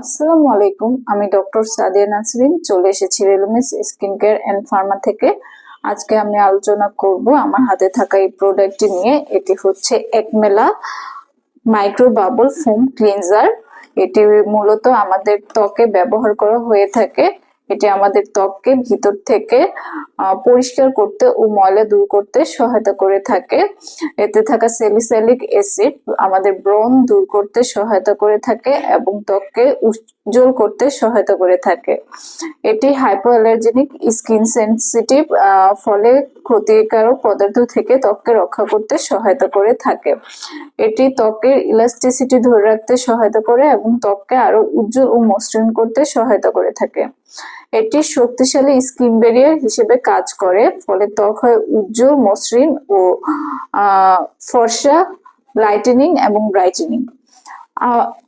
আসসালামু আলাইকুম, আমি ডক্টর সাদিয়া নাসরিন, চলে এসেছি রেলমিস স্কিন কেয়ার অ্যান্ড ফার্মা থেকে। আজকে আমি আলোচনা করব আমার হাতে থাকা এই প্রোডাক্টটি নিয়ে, এটি হচ্ছে একমেলা মাইক্রো বাবল ফোম ক্লিনজার। এটি মূলত আমাদের ত্বকে ব্যবহার করা হয়ে থাকে। এটি আমাদের ত্বককে ভিতর থেকে পরিষ্কার করতে ও ময়লা দূর করতে সহায়তা করে থাকে। এতে থাকা সেলিসেলিক অ্যাসিড আমাদের ব্রণ দূর করতে সহায়তা করে থাকে এবং ত্বককে উজ্জ্বল করতে সহায়তা করে থাকে। এটি হাইপোঅ্যালার্জেনিক, স্কিন সেনসিটিভ ফলে ক্ষতিকারক পদার্থ থেকে ত্বককে রক্ষা করতে সহায়তা করে থাকে। এটি ত্বকের ইলাস্টিসিটি ধরে রাখতে সহায়তা করে এবং ত্বককে আরও উজ্জ্বল ও মসৃণ করতে সহায়তা করে থাকে। এটি শক্তিশালী স্কিন ব্যারিয়ার হিসেবে কাজ করে, ফলে ত্বক হয় উজ্জ্বল, মসৃণ ও ফর্সা লাইটেনিং এবং ব্রাইটেনিং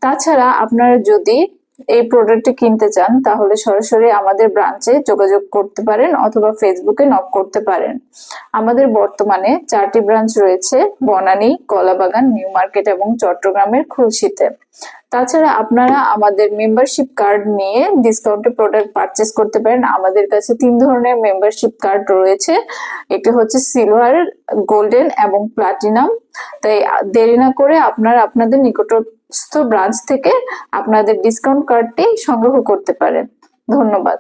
তাছাড়া আপনারা যদি এই প্রোডাক্টটি কিনতে চান, তাহলে সরাসরি আমাদের ব্রাঞ্চে যোগাযোগ করতে পারেন অথবা ফেসবুকে নক করতে পারেন। আমাদের বর্তমানে চারটি ব্রাঞ্চ রয়েছে, বনানী, কলাবাগান, নিউ মার্কেট এবং চট্টগ্রামের খুলশিতে। তাছাড়া আপনারা আমাদের মেম্বারশিপ কার্ড নিয়ে ডিসকাউন্টে প্রোডাক্ট পারচেস করতে পারেন। আমাদের কাছে তিন ধরনের মেম্বারশিপ কার্ড রয়েছে, একটি হচ্ছে সিলভার গোল্ডেন এবং প্লাটিনাম তাই দেরি না করে আপনারা আপনাদের নিকটস্থ ব্রাঞ্চ থেকে আপনাদের ডিসকাউন্ট কার্ডটি সংগ্রহ করতে পারেন। ধন্যবাদ।